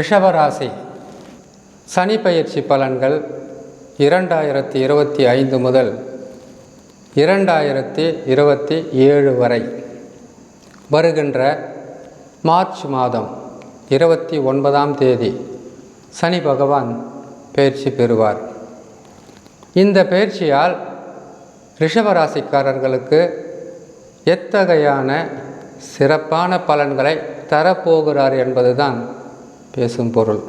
ரிஷபராசி. சனி பயிற்சி பலன்கள் இரண்டாயிரத்தி இருபத்தி ஐந்து முதல் இரண்டாயிரத்தி இருபத்தி ஏழு வரை. வருகின்ற மார்ச் மாதம் இருபத்தி ஒன்பதாம் தேதி சனி பகவான் பயிற்சி பெறுவார். இந்த பயிற்சியால் ரிஷபராசிக்காரர்களுக்கு எத்தகையான சிறப்பான பலன்களை தரப்போகிறார் என்பதுதான் பேசும் பொருள்.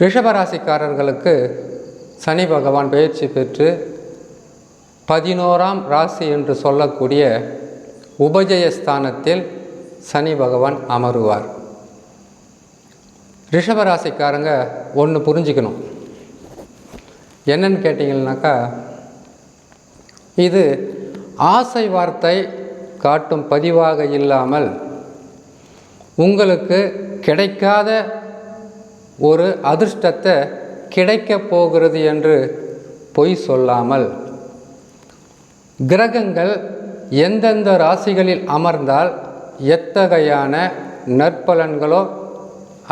ரிஷபராசிக்காரர்களுக்கு சனி பகவான் பயிற்சி பெற்று பதினோராம் ராசி என்று சொல்லக்கூடிய உபஜயஸ்தானத்தில் சனி பகவான் அமருவார். ரிஷபராசிக்காரங்க ஒன்று புரிஞ்சுக்கணும். என்னன்னு கேட்டிங்கன்னாக்கா இது ஆசை வார்த்தை காட்டும் பதிவாக இல்லாமல் உங்களுக்கு கிடைக்காத ஒரு அதிர்ஷ்டத்தை கிடைக்கப் போகிறது என்று பொய் சொல்லாமல். கிரகங்கள் எந்தெந்த ராசிகளில் அமர்ந்தால் எத்தகையான நற்பலன்களோ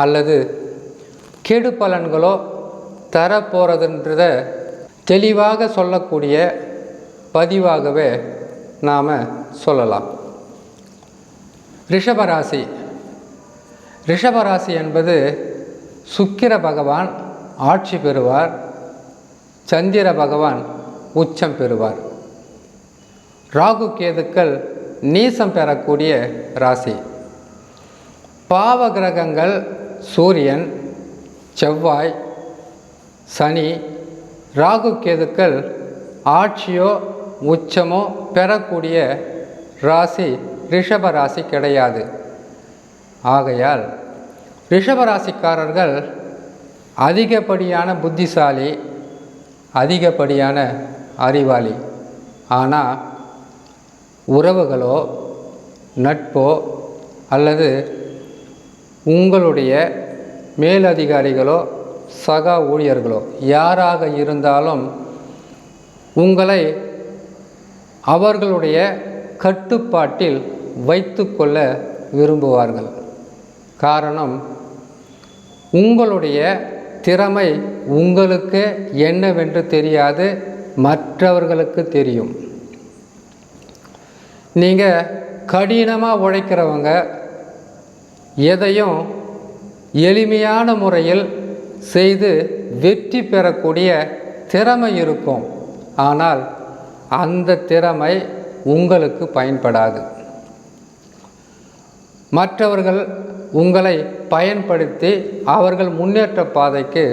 அல்லது கெடு பலன்களோ தரப்போகிறதுன்றத தெளிவாக சொல்லக்கூடிய பதிவாகவே நாம் சொல்லலாம். ரிஷபராசி ரிஷபராசி என்பது சுக்கிர பகவான் ஆட்சி பெறுவார் சந்திர பகவான் உச்சம் பெறுவார். ராகு கேதுக்கள் நீசம் பெறக்கூடிய ராசி. பாவ கிரகங்கள் சூரியன் செவ்வாய் சனி ராகு கேதுக்கள் ஆட்சியோ உச்சமோ பெறக்கூடிய ராசி ரிஷப ராசி கிடையாது. ஆகையால் ரிஷபராசிக்காரர்கள் அதிகப்படியான புத்திசாலி அதிகப்படியான அறிவாளி. ஆனால் உறவுகளோ நட்போ அல்லது உங்களுடைய மேலதிகாரிகளோ சக ஊழியர்களோ யாராக இருந்தாலும் உங்களை அவர்களுடைய கட்டுப்பாட்டில் வைத்துக்கொள்ள விரும்புவார்கள். காரணம் உங்களுடைய திறமை உங்களுக்கு என்னவென்று தெரியாது மற்றவர்களுக்கு தெரியும். நீங்கள் கடினமாக உழைக்கிறவங்க எதையும் எளிமையான முறையில் செய்து வெற்றி பெறக்கூடிய திறமை இருக்கும். ஆனால் அந்த திறமை உங்களுக்கு பயன்படாது. மற்றவர்கள் உங்களை பயன்படுத்தி அவர்கள் முன்னேற்ற பாதைக்கு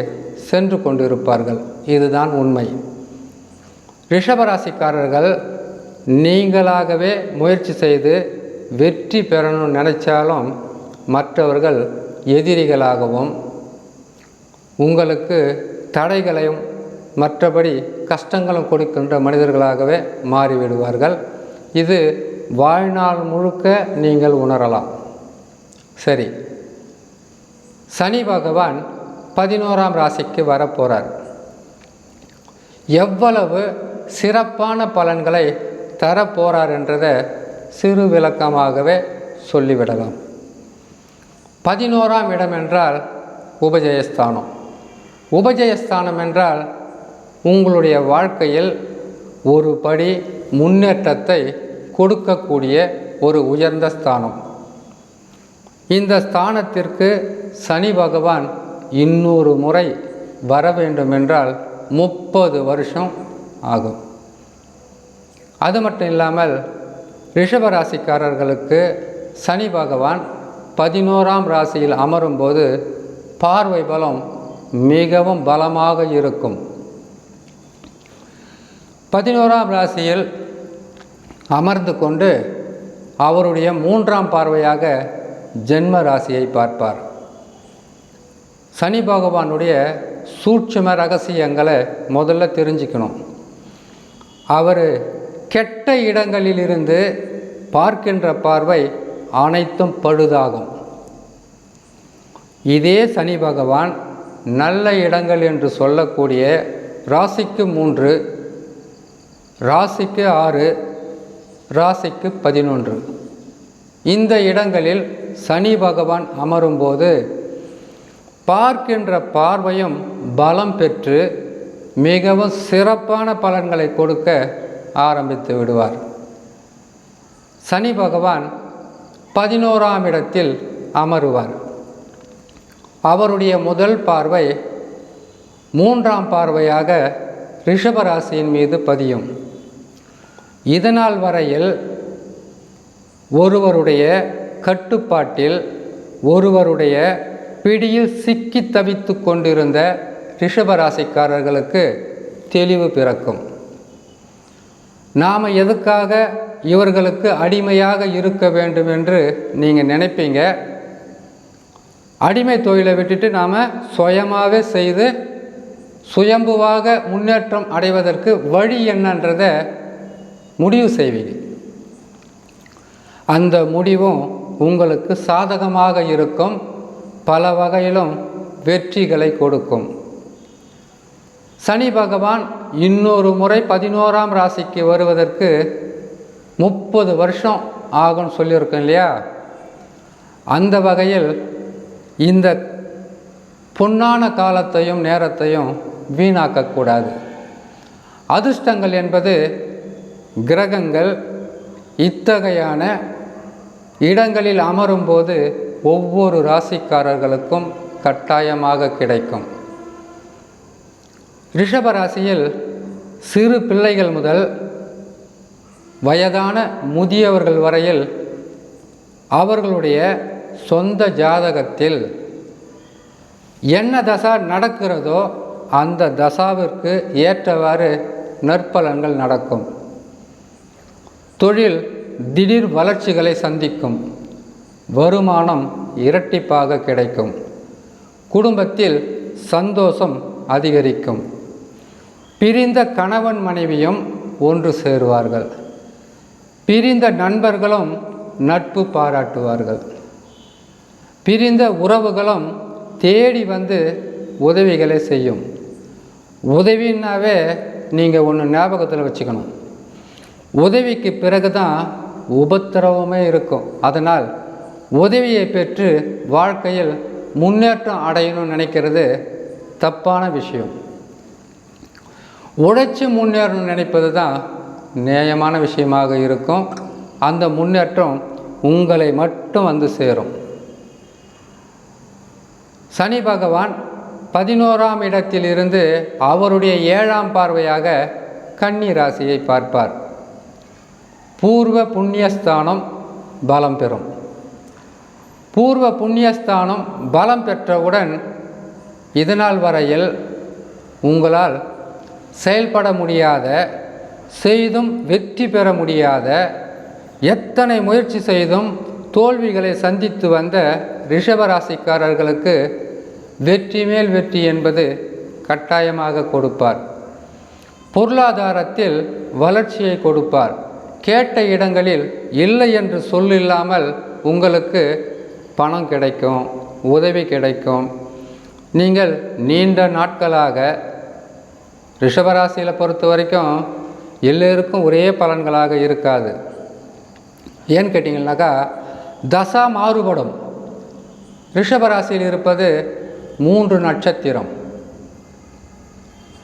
சென்று கொண்டிருப்பார்கள். இதுதான் உண்மை. ரிஷபராசிக்காரர்கள் நீங்களாகவே முயற்சி செய்து வெற்றி பெறணும்னு நினைச்சாலும் மற்றவர்கள் எதிரிகளாகவும் உங்களுக்கு தடைகளையும் மற்றபடி கஷ்டங்களும் கொடுக்கின்ற மனிதர்களாகவே மாறிவிடுவார்கள். இது வாழ்நாள் முழுக்க நீங்கள் உணரலாம். சரி. சனி பகவான் பதினோராம் ராசிக்கு வரப்போகிறார் எவ்வளவு சிறப்பான பலன்களை தரப்போகிறார் என்றதை சிறு விளக்கமாகவே சொல்லிவிடலாம். பதினோராம் இடம் என்றால் உபஜயஸ்தானம். உபஜயஸ்தானம் என்றால் உங்களுடைய வாழ்க்கையில் ஒரு படி முன்னேற்றத்தை கொடுக்கக்கூடிய ஒரு உயர்ந்த ஸ்தானம். இந்த ஸ்தானத்திற்கு சனி பகவான் இன்னொரு முறை வர வேண்டுமென்றால் முப்பது வருஷம் ஆகும். அது மட்டும் இல்லாமல் ரிஷபராசிக்காரர்களுக்கு சனி பகவான் பதினோராம் ராசியில் அமரும்போது பார்வை பலம் மிகவும் பலமாக இருக்கும். பதினோராம் ராசியில் அமர்ந்து கொண்டு அவருடைய மூன்றாம் பார்வையாக ஜென்ம ராசியை பார்ப்பார். சனி பகவானுடைய சூட்சும ரகசியங்களை முதல்ல தெரிஞ்சுக்கணும். அவர் கெட்ட இடங்களிலிருந்து பார்க்கின்ற பார்வை அனைத்தும் பழுதாகும். இதே சனி பகவான் நல்ல இடங்கள் என்று சொல்லக்கூடிய ராசிக்கு மூன்று ராசிக்கு ஆறு ராசிக்கு பதினொன்று. இந்த இடங்களில் சனி பகவான் அமரும்போது பார்க்கின்ற பார்வையும் பலம் பெற்று மிகவும் சிறப்பான பலன்களை கொடுக்க ஆரம்பித்து விடுவார். சனி பகவான் பதினோராம் இடத்தில் அமருவார். அவருடைய முதல் பார்வை மூன்றாம் பார்வையாக ரிஷபராசியின் மீது பதியும். இதனால் வரையில் ஒருவருடைய கட்டுப்பாட்டில் ஒருவருடைய பிடியில் சிக்கி தவித்து கொண்டிருந்த ரிஷபராசிக்காரர்களுக்கு தெளிவு பிறக்கும். நாம் எதுக்காக இவர்களுக்கு அடிமையாக இருக்க வேண்டும் என்று நீங்கள் நினைப்பீங்க? அடிமை தொழிலை விட்டுட்டு நாம் சுயமாகவே செய்து சுயம்புவாக முன்னேற்றம் அடைவதற்கு வழி என்னன்றதை முடிவு செய்வீங்க. அந்த முடிவும் உங்களுக்கு சாதகமாக இருக்கும் பல வகையிலும் வெற்றிகளை கொடுக்கும். சனி பகவான் இன்னொரு முறை பதினோராம் ராசிக்கு வருவதற்கு முப்பது வருஷம் ஆகும்னு சொல்லியிருக்கோம் இல்லையா? அந்த வகையில் இந்த பொன்னான காலத்தையும் நேரத்தையும் வீணாக்கக்கூடாது. அதிர்ஷ்டங்கள் என்பது கிரகங்கள் இத்தகையான இடங்களில் அமரும்போது ஒவ்வொரு ராசிக்காரர்களுக்கும் கட்டாயமாக கிடைக்கும். ரிஷபராசியில் சிறு பிள்ளைகள் முதல் வயதான முதியவர்கள் வரையில் அவர்களுடைய சொந்த ஜாதகத்தில் என்ன தசா நடக்கிறதோ அந்த தசாவிற்கு ஏற்றவாறு நற்பலன்கள் நடக்கும். தொழில் திடீர் வளர்ச்சிகளை சந்திக்கும். வருமானம் இரட்டிப்பாக கிடைக்கும். குடும்பத்தில் சந்தோஷம் அதிகரிக்கும். பிரிந்த கணவன் மனைவியும் ஒன்று சேருவார்கள். பிரிந்த நண்பர்களும் நட்பு பாராட்டுவார்கள். பிரிந்த உறவுகளும் தேடி வந்து உதவிகளை செய்யும். உதவின்னாவே நீங்கள் ஒன்று ஞாபகத்தில் வச்சுக்கணும். உதவிக்கு பிறகு தான் உபத்திரவமே இருக்கும். அதனால் உதவியை பெற்று வாழ்க்கையில் முன்னேற்றம் அடையணும்னு நினைக்கிறது தப்பான விஷயம். உழைச்சி முன்னேறணும்னு நினைப்பது தான் நியாயமான விஷயமாக இருக்கும். அந்த முன்னேற்றம் உங்களை மட்டும் வந்து சேரும். சனி பகவான் பதினோராம் இடத்திலிருந்து அவருடைய ஏழாம் பார்வையாக கன்னி ராசியை பார்ப்பார். பூர்வ புண்ணியஸ்தானம் பலம் பெறும். பூர்வ புண்ணியஸ்தானம் பலம் பெற்றவுடன் இதனால் வரையில் உங்களால் செயல்பட முடியாத செய்தும் வெற்றி பெற முடியாத எத்தனை முயற்சி செய்தும் தோல்விகளை சந்தித்து வந்த ரிஷபராசிக்காரர்களுக்கு வெற்றி மேல் வெற்றி என்பது கட்டாயமாக கொடுப்பார். பொருளாதாரத்தில் வளர்ச்சியை கொடுப்பார். கேட்ட இடங்களில் இல்லை என்று சொல்லில்லாமல் உங்களுக்கு பணம் கிடைக்கும் உதவி கிடைக்கும். நீங்கள் நீண்ட நாட்களாக ரிஷபராசியில் பொறுத்த வரைக்கும் எல்லோருக்கும் ஒரே பலன்களாக இருக்காது. ஏன்னு கேட்டிங்கனாக்கா தசா மாறுபடும். ரிஷபராசியில் இருப்பது மூன்று நட்சத்திரம்.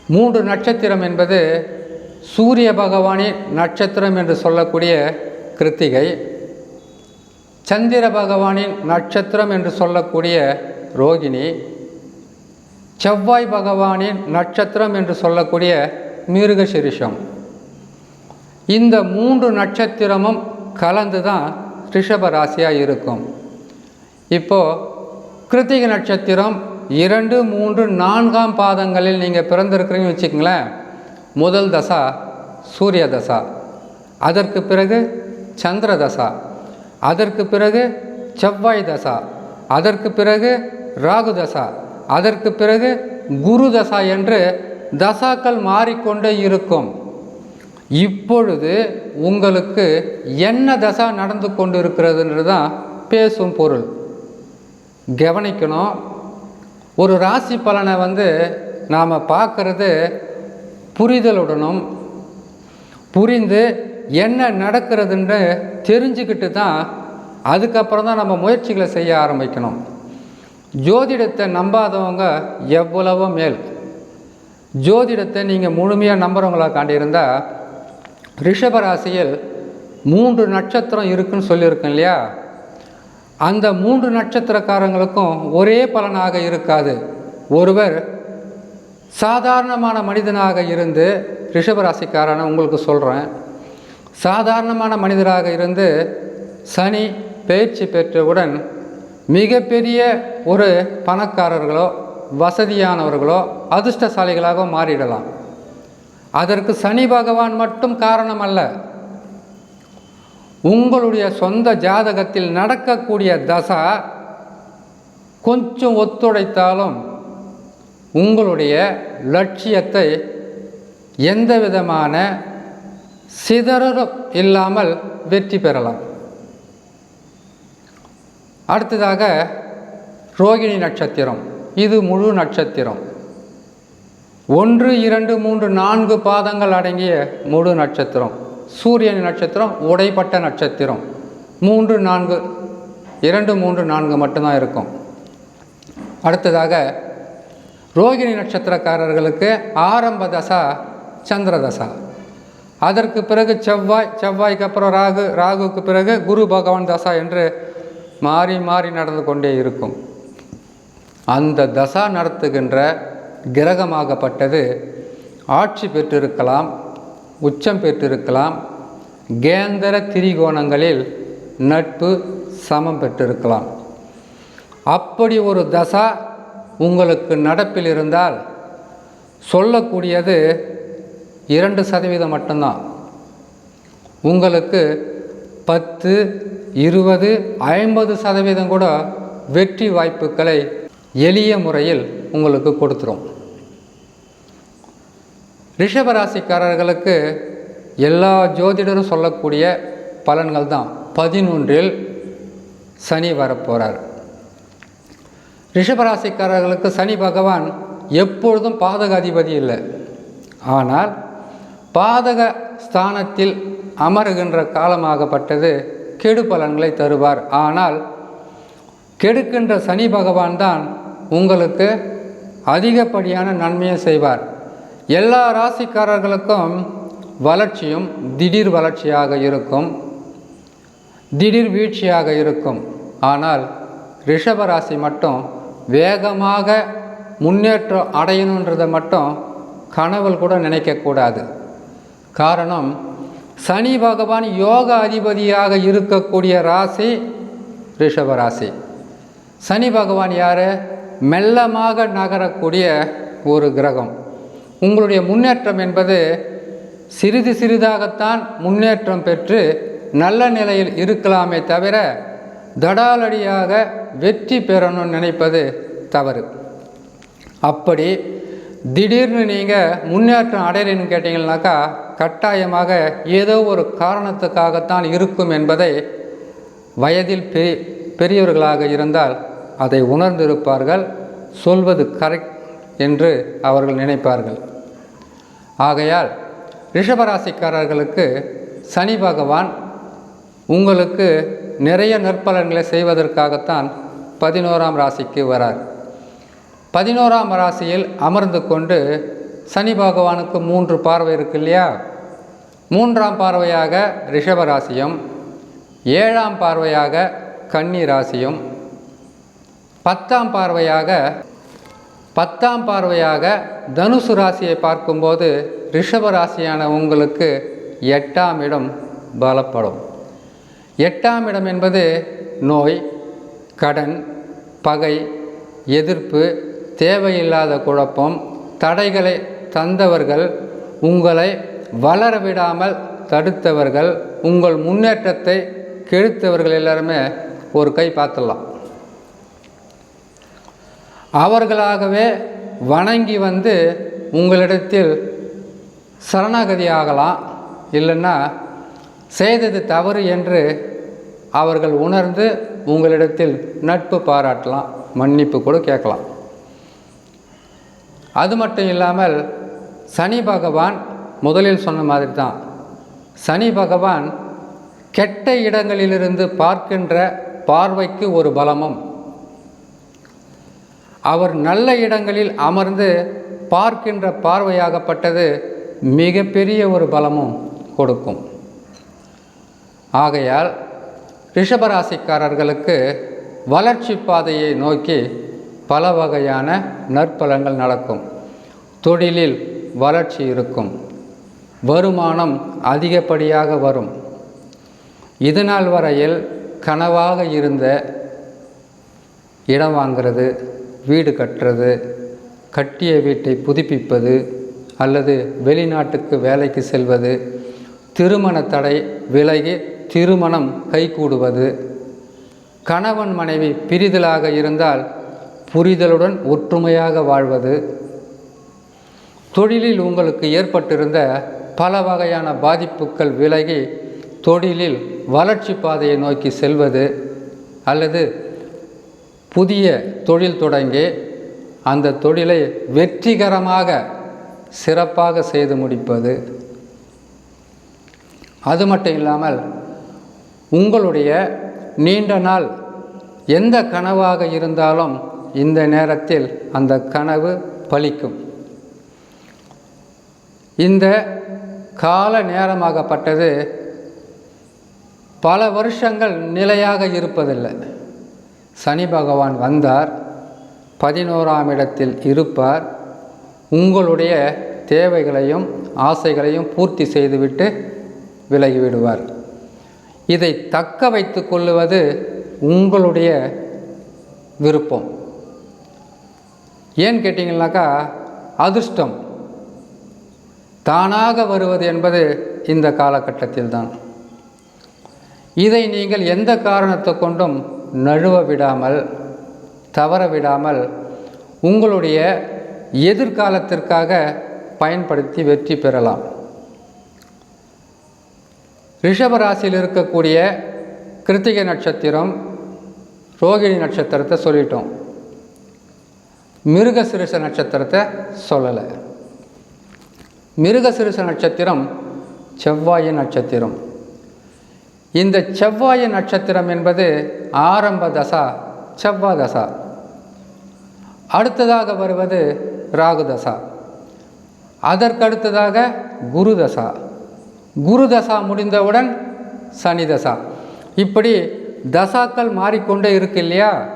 மூன்று நட்சத்திரம் என்பது சூரிய பகவானின் நட்சத்திரம் என்று சொல்லக்கூடிய கிருத்திகை சந்திர பகவானின் நட்சத்திரம் என்று சொல்லக்கூடிய ரோகிணி செவ்வாய் பகவானின் நட்சத்திரம் என்று சொல்லக்கூடிய மிருகசிரிஷம். இந்த மூன்று நட்சத்திரமும் கலந்து தான் ரிஷப ராசியாக இருக்கும். இப்போது கிருத்திகை நட்சத்திரம் இரண்டு மூன்று நான்காம் பாதங்களில் நீங்கள் பிறந்திருக்கிறீங்கன்னு வச்சுக்கங்களேன் முதல் தசா சூரிய தசா. அதற்கு பிறகு சந்திர தசா. அதற்கு பிறகு செவ்வாய் தசா. அதற்கு பிறகு ராகு தசா. அதற்கு பிறகு குரு தசா என்று தசாக்கள் மாறிக்கொண்டே இருக்கும். இப்பொழுது உங்களுக்கு என்ன தசா நடந்து கொண்டு இருக்கிறதுன்றது தான் பேசும் பொருள். கவனிக்கணும். ஒரு ராசி பலனை வந்து நாம் பார்க்குறது புரிதலுடனும் புரிந்து என்ன நடக்கிறதுன்னு தெரிஞ்சுக்கிட்டு தான் அதுக்கப்புறம் தான் நம்ம முயற்சிகளை செய்ய ஆரம்பிக்கணும். ஜோதிடத்தை நம்பாதவங்க எவ்வளவோ மேல். ஜோதிடத்தை நீங்கள் முழுமையாக நம்புகிறவங்களாக காண்டியிருந்தால் ரிஷபராசியில் மூன்று நட்சத்திரம் இருக்குன்னு சொல்லியிருக்கேன் இல்லையா? அந்த மூன்று நட்சத்திரக்காரங்களுக்கும் ஒரே பலனாக இருக்காது. ஒருவர் சாதாரணமான மனிதனாக இருந்து ரிஷபராசிக்காரனை உங்களுக்கு சொல்கிறேன் சாதாரணமான மனிதராக இருந்து சனி பயிற்சி பெற்றவுடன் மிகப்பெரிய ஒரு பணக்காரர்களோ வசதியானவர்களோ அதிர்ஷ்டசாலிகளாக மாறிடலாம். அதற்கு சனி பகவான் மட்டும் காரணம் அல்ல உங்களுடைய சொந்த ஜாதகத்தில் நடக்கக்கூடிய தசா கொஞ்சம் ஒத்துழைத்தாலும் உங்களுடைய லட்சியத்தை எந்த விதமான சிதறலும் இல்லாமல் வெற்றி பெறலாம். அடுத்ததாக ரோகிணி நட்சத்திரம். இது முழு நட்சத்திரம். ஒன்று இரண்டு மூன்று நான்கு பாதங்கள் அடங்கிய முழு நட்சத்திரம். சூரியன் நட்சத்திரம் உடைப்பட்ட நட்சத்திரம். மூன்று நான்கு இரண்டு மூன்று நான்கு மட்டும்தான் இருக்கும். அடுத்ததாக ரோகிணி நட்சத்திரக்காரர்களுக்கு ஆரம்ப தசா சந்திர தசா. அதற்கு பிறகு செவ்வாய் செவ்வாய்க்கு அப்புறம் ராகு ராகுக்கு பிறகு குரு பகவான் தசா என்று மாறி மாறி நடந்து கொண்டே இருக்கும். அந்த தசா நடத்துகின்ற கிரகமாகப்பட்டது ஆட்சி பெற்றிருக்கலாம் உச்சம் பெற்றிருக்கலாம் கேந்திர திரிகோணங்களில் நட்பு சமம் பெற்றிருக்கலாம். அப்படி ஒரு தசா உங்களுக்கு நடப்பில் இருந்தால் சொல்லக்கூடியது இரண்டு சதவீதம் மட்டும்தான். உங்களுக்கு பத்து இருபது ஐம்பது சதவீதம் கூட வெற்றி வாய்ப்புகளை எளிய முறையில் உங்களுக்கு கொடுத்துரும். ரிஷபராசிக்காரர்களுக்கு எல்லா ஜோதிடரும் சொல்லக்கூடிய பலன்கள் தான் பதினொன்றில் சனி வரப்போகிறார் ரிஷபராசிக்காரர்களுக்கு சனி பகவான் எப்பொழுதும் பாதக அதிபதி இல்லை. ஆனால் பாதக ஸ்தானத்தில் அமருகின்ற காலமாகப்பட்டது கெடு பலன்களை தருவார். ஆனால் கெடுக்கின்ற சனி பகவான் தான் உங்களுக்கு அதிகப்படியான நன்மையை செய்வார். எல்லா ராசிக்காரர்களுக்கும் வளர்ச்சியும் திடீர் வளர்ச்சியாக இருக்கும். திடீர் வீழ்ச்சியாக இருக்கும். ஆனால் ரிஷபராசி மட்டும் வேகமாக முன்னேற்றம் அடையணுன்றதை மட்டும் கனவுகள் கூட நினைக்கக்கூடாது. காரணம் சனி பகவான் யோக அதிபதியாக இருக்கக்கூடிய ராசி ரிஷப ராசி. சனி பகவான் யார்? மெல்லமாக நகரக்கூடிய ஒரு கிரகம். உங்களுடைய முன்னேற்றம் என்பது சிறிது சிறிதாகத்தான் முன்னேற்றம் பெற்று நல்ல நிலையில் இருக்கலாமே தவிர தடாலடியாக வெற்றி பெறணும்னு நினைப்பது தவறு. அப்படி திடீர்னு நீங்கள் முன்னேற்றம் அடையலைன்னு கேட்டிங்கன்னாக்கா கட்டாயமாக ஏதோ ஒரு காரணத்துக்காகத்தான் இருக்கும் என்பதை வயதில் பெ பெரியவர்களாக இருந்தால் அதை உணர்ந்திருப்பார்கள் சொல்வது கரெக்ட் என்று அவர்கள் நினைப்பார்கள். ஆகையால் ரிஷபராசிக்காரர்களுக்கு சனி பகவான் உங்களுக்கு நிறைய நற்பலன்களை செய்வதற்காகத்தான் பதினோராம் ராசிக்கு வரார். பதினோராம் ராசியில் அமர்ந்து கொண்டு சனி பகவானுக்கு மூன்று பார்வை இருக்கு இல்லையா? மூன்றாம் பார்வையாக ரிஷப ராசியும் ஏழாம் பார்வையாக கன்னி ராசியும் பத்தாம் பார்வையாக பத்தாம் பார்வையாக தனுசு ராசியை பார்க்கும்போது ரிஷப ராசியான உங்களுக்கு எட்டாம் இடம் பலப்படும். எட்டாம் இடம் என்பது நோய் கடன் பகை எதிர்ப்பு தேவையில்லாத குழப்பம் தடைகளை தந்தவர்கள் உங்களை வளர விடாமல் தடுத்தவர்கள் உங்கள் முன்னேற்றத்தை கெடுத்தவர்கள் எல்லாருமே ஒரு கை பார்த்துடலாம். அவர்களாகவே வணங்கி வந்து உங்களிடத்தில் சரணாகதி ஆகலாம். இல்லைன்னா செய்தது தவறு என்று அவர்கள் உணர்ந்து உங்களிடத்தில் நட்பு பாராட்டலாம் மன்னிப்பு கூட கேட்கலாம். அது மட்டும் இல்லாமல் சனி பகவான் முதலில் சொன்ன மாதிரி தான் சனி பகவான் கெட்ட இடங்களிலிருந்து பார்க்கின்ற பார்வைக்கு ஒரு பலமும். அவர் நல்ல இடங்களில் அமர்ந்து பார்க்கின்ற பார்வையாகப்பட்டது மிகப்பெரிய ஒரு பலமும் கொடுக்கும். ஆகையால் ரிஷபராசிக்காரர்களுக்கு வளர்ச்சி பாதையை நோக்கி பல வகையான நற்பலங்கள் நடக்கும். தொழிலில் வளர்ச்சி இருக்கும். வருமானம் அதிகப்படியாக வரும். இதுநாள் வரையில் கனவாக இருந்த இடம் வாங்கிறது வீடு கட்டுறது கட்டிய வீட்டை புதுப்பிப்பது அல்லது வெளிநாட்டுக்கு வேலைக்கு செல்வது திருமண தடை விலகி திருமணம் கைகூடுவது. கணவன் மனைவி பிரிதலாக இருந்தால் புரிதலுடன் ஒற்றுமையாக வாழ்வது. தொழிலில் உங்களுக்கு ஏற்பட்டிருந்த பல வகையான பாதிப்புகள் விலகி தொழிலில் வளர்ச்சி பாதையை நோக்கி செல்வது அல்லது புதிய தொழில் தொடங்கி அந்த தொழிலை வெற்றிகரமாக சிறப்பாக செய்து முடிப்பது. அது மட்டும் இல்லாமல் உங்களுடைய நீண்ட நாள் எந்த கனவாக இருந்தாலும் இந்த நேரத்தில் அந்த கனவு பலிக்கும். இந்த கால நேரமாகப்பட்டது பல வருஷங்கள் நிலையாக இருப்பதில்லை. சனி பகவான் வந்தார் பதினோராம் இடத்தில் இருப்பார். உங்களுடைய தேவைகளையும் ஆசைகளையும் பூர்த்தி செய்துவிட்டு விலகிவிடுவார் இதை தக்க வைத்து கொள்ளுவது உங்களுடைய விருப்பம். ஏன் கேட்டிங்கனாக்கா அதிர்ஷ்டம். தானாக வருவது என்பது இந்த காலகட்டத்தில் தான். இதை நீங்கள் எந்த காரணத்தை கொண்டும் நழுவ விடாமல் தவற விடாமல் உங்களுடைய எதிர்காலத்திற்காக பயன்படுத்தி வெற்றி பெறலாம். ரிஷபராசியில் இருக்கக்கூடிய கிருத்திகை நட்சத்திரம் ரோகிணி நட்சத்திரத்தை சொல்லிட்டோம். மிருகசிறுச நட்சத்திரத்தை சொல்லலை. மிருகசிறுச நட்சத்திரம் செவ்வாய் நட்சத்திரம். இந்த செவ்வாய் நட்சத்திரம் என்பது ஆரம்ப தசா செவ்வாய் தசா. அடுத்ததாக வருவது ராகு தசா. அதற்கடுத்ததாக குரு தசா. குரு தசா முடிந்தவுடன் சனி தசா. இப்படி தசாக்கள் மாறிக்கொண்டே இருக்கு இல்லையா?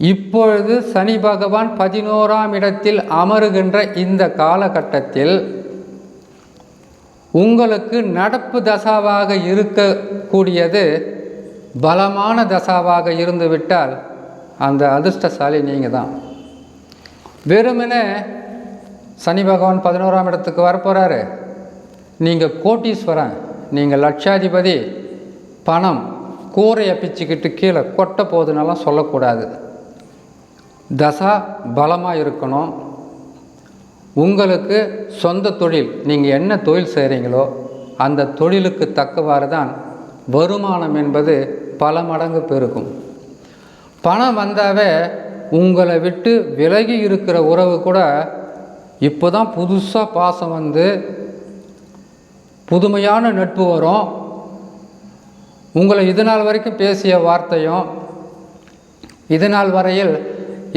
இப்பொழுது சனி பகவான் பதினோராம் இடத்தில் அமருகின்ற இந்த காலகட்டத்தில் உங்களுக்கு நடப்பு தசாவாக இருக்கக்கூடியது பலமான தசாவாக இருந்துவிட்டால் அந்த அதிர்ஷ்டசாலி நீங்கள் தான் வெறுமனே சனி பகவான் பதினோராம் இடத்துக்கு வரப்போகிறாரு நீங்கள் கோட்டீஸ்வரன் நீங்கள் லட்சாதிபதி பணம் கூரையை பிச்சுக்கிட்டு கீழே கொட்ட போகுதுன்னெல்லாம் சொல்லக்கூடாது. தசா பலமாக இருக்கணும். உங்களுக்கு சொந்த தொழில் நீங்கள் என்ன தொழில் செய்கிறீங்களோ அந்த தொழிலுக்கு தக்கவாறு தான் வருமானம் என்பது பல மடங்கு பெருகும். பணம் வந்தாவே உங்களை விட்டு விலகி இருக்கிற உறவு கூட இப்போ தான் புதுசாக பாசம் வந்து புதுமையான நட்பு வரும். உங்களை இது நாள் வரைக்கும் பேசிய வார்த்தையும் இது நாள் வரையில்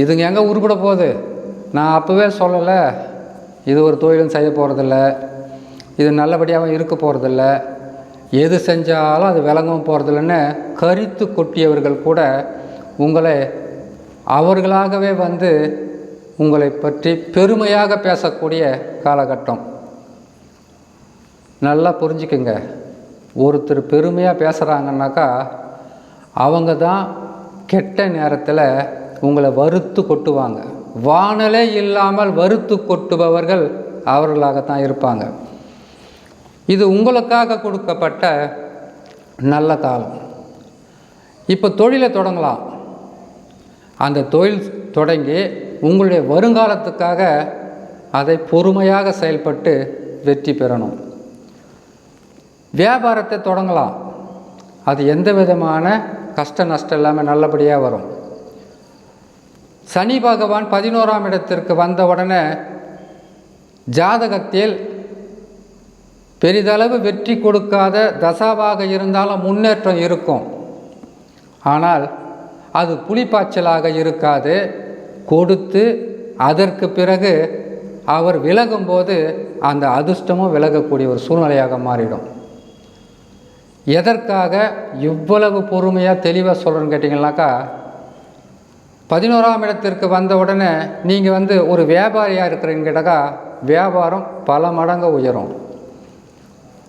இதுங்க எங்கே உருப்பிட போகுது? நான் அப்போவே சொல்லலை இது ஒரு தொழிலும் செய்ய போகிறதில்ல இது நல்லபடியாகவும் இருக்க போகிறதில்ல எது செஞ்சாலும் அது விளங்கவும் போகிறதில்லன்னு கரித்து கொட்டியவர்கள் கூட உங்களை அவர்களாகவே வந்து உங்களை பற்றி பெருமையாக பேசக்கூடிய காலகட்டம். நல்லா புரிஞ்சுக்குங்க. ஒருத்தர் பெருமையாக பேசுகிறாங்கன்னாக்கா அவங்க தான் கெட்ட நேரத்தில் உங்களை வறுத்து கொட்டுவாங்க. வானலே இல்லாமல் வறுத்து கொட்டுபவர்கள் அவர்களாகத்தான் இருப்பாங்க. இது உங்களுக்காக கொடுக்கப்பட்ட நல்ல காலம் இப்போ தொழிலை தொடங்கலாம். அந்த தொழில் தொடங்கி உங்களுடைய வருங்காலத்துக்காக அதை பொறுமையாக செயல்பட்டு வெற்றி பெறணும். வியாபாரத்தை தொடங்கலாம். அது எந்த விதமான கஷ்ட நஷ்டம் இல்லாமல் நல்லபடியாக வரும். சனி பகவான் பதினோராம் இடத்திற்கு வந்த உடனே ஜாதகத்தில் பெரிதளவு வெற்றி கொடுக்காத தசாவாக இருந்தாலும் முன்னேற்றம் இருக்கும். ஆனால் அது புலிப்பாய்ச்சலாக இருக்காது. கொடுத்து அதற்கு பிறகு அவர் விலகும்போது அந்த அதிர்ஷ்டமும் விலகக்கூடிய ஒரு சூழ்நிலையாக மாறிடும். எதற்காக இவ்வளவு பொறுமையாக தெளிவாக சொல்கிறேன்னு கேட்டிங்கனாக்கா பதினோராம் இடத்திற்கு வந்த உடனே நீங்கள் வந்து ஒரு வியாபாரியாக இருக்கிறீங்கன்னு கேட்டாக்கா வியாபாரம் பல மடங்கு உயரும்.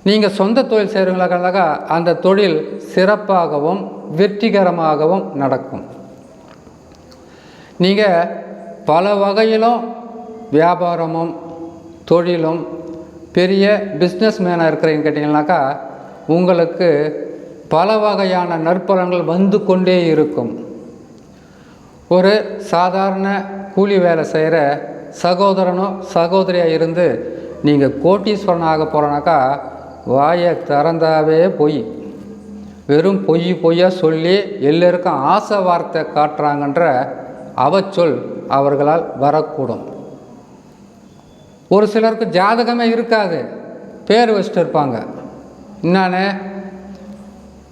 நீங்கள் சொந்த தொழில் செய்கிறவங்களாக்கா அந்த தொழில் சிறப்பாகவும் வெற்றிகரமாகவும் நடக்கும். நீங்கள் பல வகையிலும் வியாபாரமும் தொழிலும் பெரிய பிஸ்னஸ் மேனாக இருக்கிறீங்கன்னு கேட்டிங்கனாக்கா உங்களுக்கு பல வகையான நற்பலன்கள் வந்து கொண்டே இருக்கும். ஒரு சாதாரண கூலி வேலை செய்கிற சகோதரனோ சகோதரியாக இருந்து நீங்கள் கோட்டீஸ்வரன் ஆக போகிறனாக்கா வாயை திறந்தாவே பொய். வெறும் பொய் பொய்யா சொல்லி எல்லோருக்கும் ஆசை வார்த்தை காட்டுறாங்கன்ற அவச்சொல் அவர்களால் வரக்கூடும். ஒரு சிலருக்கு ஜாதகமே இருக்காது. பேர் வச்சுட்டு இருப்பாங்க. என்னான்னு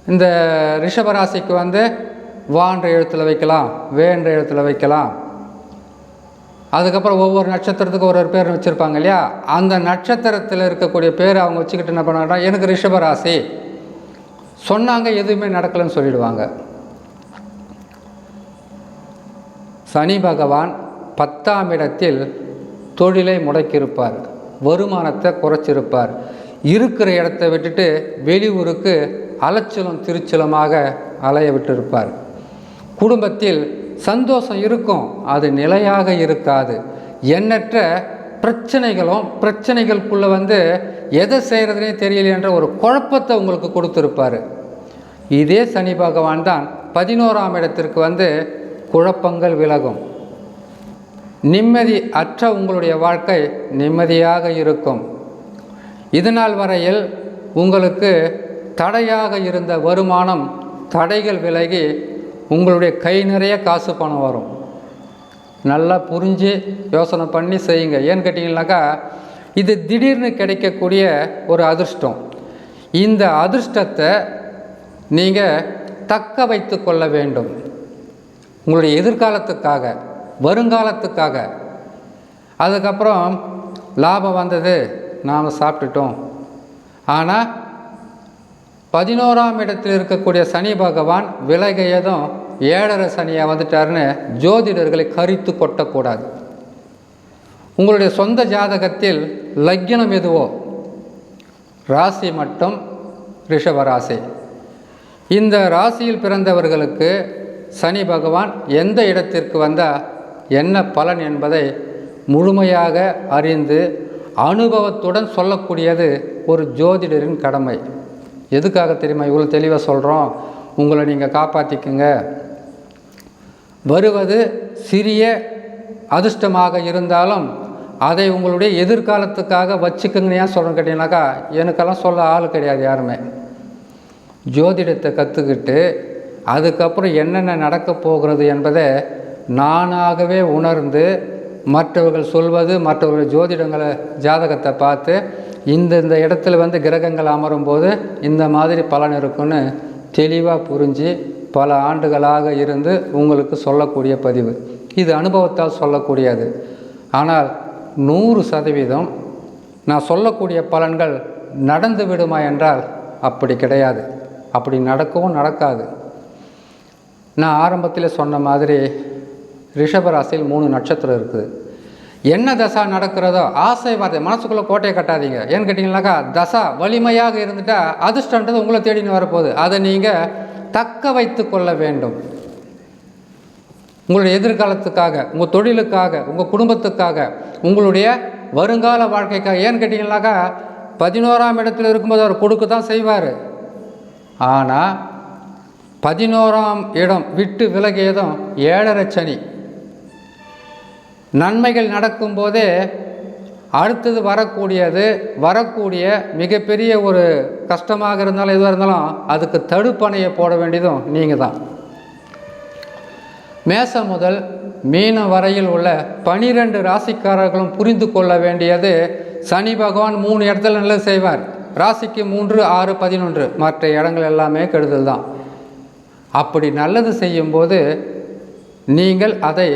இந்த ரிஷபராசிக்கு வந்து வான்ற எழுத்தில் வைக்கலாம் வேன்ற எழுத்தில் வைக்கலாம். அதுக்கப்புறம் ஒவ்வொரு நட்சத்திரத்துக்கும் ஒரு ஒரு பேர் வச்சுருப்பாங்க இல்லையா? அந்த நட்சத்திரத்தில் இருக்கக்கூடிய பேர் அவங்க வச்சுக்கிட்டு என்ன பண்ணாங்கன்னா எனக்கு ரிஷபராசி. சொன்னாங்க எதுவுமே நடக்கலைன்னு சொல்லிடுவாங்க. சனி பகவான் பத்தாம் இடத்தில் தொழிலை முடக்கியிருப்பார். வருமானத்தை குறைச்சிருப்பார். இருக்கிற இடத்த விட்டுட்டு வெளியூருக்கு அலைச்சலும் திருச்சலமாக அலைய விட்டிருப்பார். குடும்பத்தில் சந்தோஷம் இருக்கும் அது நிலையாக இருக்காது. எண்ணற்ற பிரச்சனைகளும் பிரச்சனைகளுக்குள்ளே வந்து எதை செய்கிறதுனே தெரியலன்ற ஒரு குழப்பத்தை உங்களுக்கு கொடுத்துருப்பார். இதே சனி பகவான் தான் பதினோராம் இடத்திற்கு வந்து குழப்பங்கள் விலகும். நிம்மதி அற்ற உங்களுடைய வாழ்க்கை நிம்மதியாக இருக்கும். இதனால் வரையில் உங்களுக்கு தடையாக இருந்த வருமானம் தடைகள் விலகி உங்களுடைய கை நிறைய காசு பணம் வரும். நல்லா புரிஞ்சு யோசனை பண்ணி செய்யுங்க. ஏன்னு கேட்டிங்கனாக்கா இது திடீர்னு கிடைக்கக்கூடிய ஒரு அதிர்ஷ்டம். இந்த அதிர்ஷ்டத்தை நீங்கள் தக்க வைத்து கொள்ள வேண்டும். உங்களுடைய எதிர்காலத்துக்காக வருங்காலத்துக்காக. அதுக்கப்புறம் லாபம் வந்தது. நாம் சாப்பிட்டுட்டோம். ஆனால் பதினோராம் இடத்தில் இருக்கக்கூடிய சனி பகவான் விலகையதும் ஏழரை சனியாக வந்துட்டாருன்னு ஜோதிடர்களை கரித்து கொட்டக்கூடாது. உங்களுடைய சொந்த ஜாதகத்தில் லக்கினம் எதுவோ? ராசி மட்டும் ரிஷபராசி இந்த ராசியில் பிறந்தவர்களுக்கு சனி பகவான் எந்த இடத்திற்கு வந்தால் என்ன பலன் என்பதை முழுமையாக அறிந்து அனுபவத்துடன் சொல்லக்கூடியது ஒரு ஜோதிடரின் கடமை. எதுக்காக தெரியுமா இவ்வளோ தெளிவாக சொல்கிறோம் உங்களை நீங்கள் காப்பாற்றிக்குங்க வருவது சிறிய அதிர்ஷ்டமாக இருந்தாலும் அதை உங்களுடைய எதிர்காலத்துக்காக வச்சுக்குங்கன்னு ஏன் சொல்கிறேன் கேட்டீங்கன்னாக்கா எனக்கெல்லாம் சொல்ல ஆள் கிடையாது யாருமே. ஜோதிடத்தை கற்றுக்கிட்டு அதுக்கப்புறம் என்னென்ன நடக்கப் போகிறது என்பதை நானாகவே உணர்ந்து மற்றவர்கள் சொல்வது மற்றவர்கள் ஜோதிடங்களை ஜாதகத்தை பார்த்து இந்த இந்த இடத்துல வந்து கிரகங்கள் அமரும் போது இந்த மாதிரி பலன் இருக்குன்னு தெளிவாக புரிஞ்சு பல ஆண்டுகளாக இருந்து உங்களுக்கு சொல்லக்கூடிய பதிவு. இது அனுபவத்தால் சொல்லக்கூடியது. ஆனால் நூறு சதவீதம் நான் சொல்லக்கூடிய பலன்கள் நடந்து விடுமா என்றால் அப்படி கிடையாது. அப்படி நடக்கவும் நடக்காது. நான் ஆரம்பத்தில் சொன்ன மாதிரி ரிஷபராசியில் மூணு நட்சத்திரம் இருக்குது. என்ன தசா நடக்கிறதோ ஆசை வார்த்தை மனசுக்குள்ளே கோட்டையை கட்டாதீங்க. ஏன்னு கேட்டிங்கனாக்கா தசா வலிமையாக இருந்துட்டால் அதிர்ஷ்டன்றது உங்களை தேடின்னு வரப்போகுது. அதை நீங்கள் தக்க வைத்து கொள்ள வேண்டும். உங்களுடைய எதிர்காலத்துக்காக உங்கள் தொழிலுக்காக உங்கள் குடும்பத்துக்காக உங்களுடைய வருங்கால வாழ்க்கைக்காக. ஏன்னு கேட்டிங்கனாக்கா பதினோராம் இடத்துல இருக்கும்போது அவர் கொடுக்க தான் செய்வார். ஆனால் பதினோராம் இடம் விட்டு விலகியதும் ஏழரை சனி. நன்மைகள் நடக்கும்போதே அடுத்தது வரக்கூடியது வரக்கூடிய மிகப்பெரிய ஒரு கஷ்டமாக இருந்தாலும் எதுவாக இருந்தாலும் அதுக்கு தடுப்பணையை போட வேண்டியதும் நீங்கள் தான் மேசம் முதல் மீனம் வரையில் உள்ள பனிரெண்டு ராசிக்காரர்களும் புரிந்து கொள்ள வேண்டியது சனி பகவான் மூணு இடத்துல நல்லது செய்வார். ராசிக்கு மூன்று ஆறு பதினொன்று மற்ற இடங்கள் எல்லாமே கெடுதல் தான் அப்படி நல்லது செய்யும்போது நீங்கள் அதை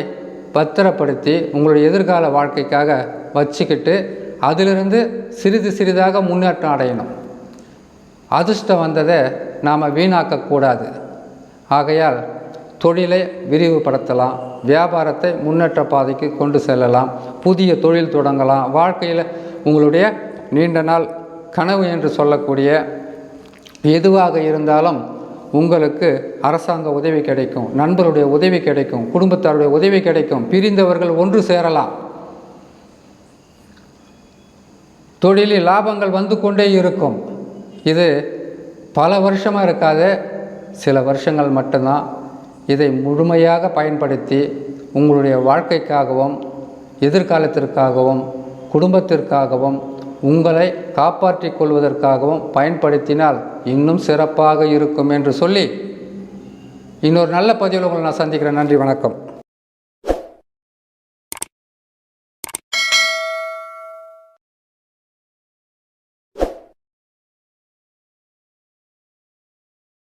பத்திரப்படுத்தி உங்களுடைய எதிர்கால வாழ்க்கைக்காக வச்சுக்கிட்டு அதிலிருந்து சிறிது சிறிதாக முன்னேற்றம் அடையணும். அதிர்ஷ்டம் வந்ததை நாம் வீணாக்கக்கூடாது. ஆகையால் தொழிலை விரிவுபடுத்தலாம் வியாபாரத்தை முன்னேற்ற பாதைக்கு கொண்டு செல்லலாம் புதிய தொழில் தொடங்கலாம். வாழ்க்கையில் உங்களுடைய நீண்ட நாள் கனவு என்று சொல்லக்கூடிய எதுவாக இருந்தாலும் உங்களுக்கு அரசாங்க உதவி கிடைக்கும் நண்பருடைய உதவி கிடைக்கும் குடும்பத்தாருடைய உதவி கிடைக்கும் பிரிந்தவர்கள் ஒன்று சேரலாம். தொழிலில் லாபங்கள் வந்து கொண்டே இருக்கும். இது பல வருஷமாக இருக்காது சில வருஷங்கள் மட்டும்தான். இதை முழுமையாக பயன்படுத்தி உங்களுடைய வாழ்க்கைக்காகவும் எதிர்காலத்திற்காகவும் குடும்பத்திற்காகவும் உங்களை காப்பாற்றிக் கொள்வதற்காகவும் பயன்படுத்தினால் இன்னும் சிறப்பாக இருக்கும் என்று சொல்லி இன்னொரு நல்ல பதிவில் உங்களை நான் சந்திக்கிறேன். நன்றி வணக்கம்.